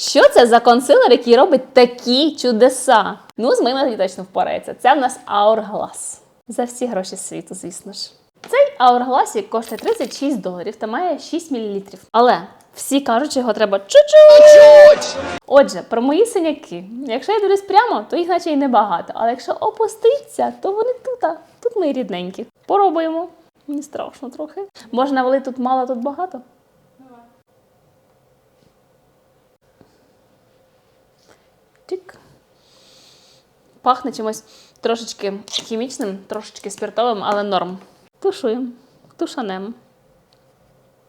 Що це за консилер, який робить такі чудеса? Ну, з моїм точно впорається. Це в нас Hourglass. За всі гроші світу, звісно ж. Цей Hourglass коштує 36 доларів та має 6 мл. Але всі кажуть, що його треба чуть-чуть. Отже, про мої синяки. Якщо я дивлюсь прямо, то їх наче й небагато. Але якщо опуститися, то вони тут. а Тут мої рідненькі. Поробимо. Мені страшно трохи. Можна вели тут мало, тут багато. Пахне чимось трошечки хімічним, трошечки спиртовим, але норм. Тушуємо, тушанем.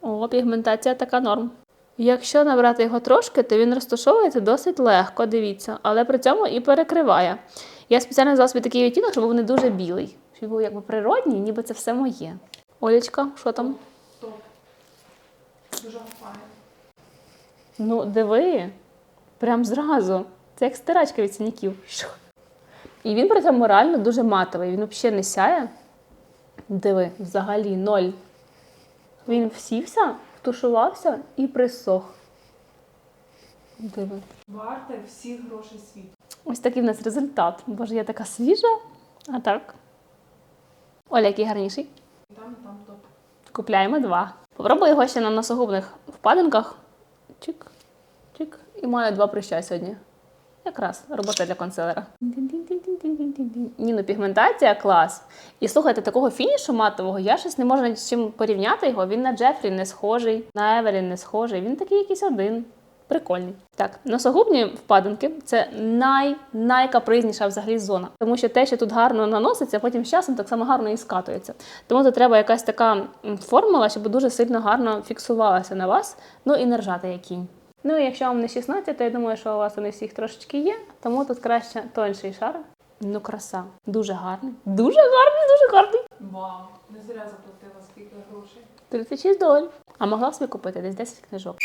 О, пігментація така норм. Якщо набрати його трошки, то він розташовується досить легко, дивіться, але при цьому і перекриває. Я спеціально взяла собі такий відтінок, щоб був не дуже білий. Щоб був якби природній, ніби це все моє. Олечка, що там? Дуже файно. Ну, диви, прям зразу. Це як стирачка від синяків. Шух. І він при цьому реально дуже матовий. Він взагалі не сяє. Диви, взагалі ноль. Він всівся, втушувався і присох. Диви. Варте всіх грошей світу. Ось такий в нас результат. Боже, я така свіжа. А так. Оля, який гарніший. Там, там топ. Купляємо два. Попробую його ще на носогубних впадинках. Чик, чик. І маю два прища сьогодні. Якраз робота для консилера. Ні, ну пігментація клас. І слухайте, такого фінішу матового я щось не можу з чим порівняти його. Він на Джефрі не схожий, на Евелін не схожий. Він такий якийсь один. Прикольний. Так, носогубні впадинки це най, найкапризніша взагалі зона. Тому що те, що тут гарно наноситься, потім з часом так само гарно і скатується. Тому тут треба якась така формула, щоб дуже сильно гарно фіксувалася на вас, ну і не ржати як кінь. Ну і якщо вам не 16, то я думаю, що у вас вони всіх трошечки є, тому тут краще тонший шар. Ну, краса. Дуже гарний. Дуже гарний, дуже гарний. Вау. Не зря заплатила скільки грошей. 36 доларів. А могла собі купити десь 10 книжок.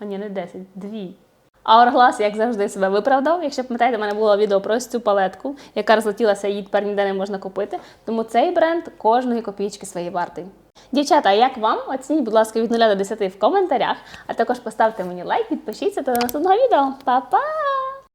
А ні, не 10, дві. А Орглас, як завжди, себе виправдав. Якщо пам'ятаєте, в мене було відео про цю палетку, яка розлетілася, її тепер ніде не можна купити. Тому цей бренд кожної копійки своєї вартий. Дівчата, як вам? Оцініть, будь ласка, від 0 до 10 в коментарях, а також поставте мені лайк, підпишіться та до наступного відео. Па-па!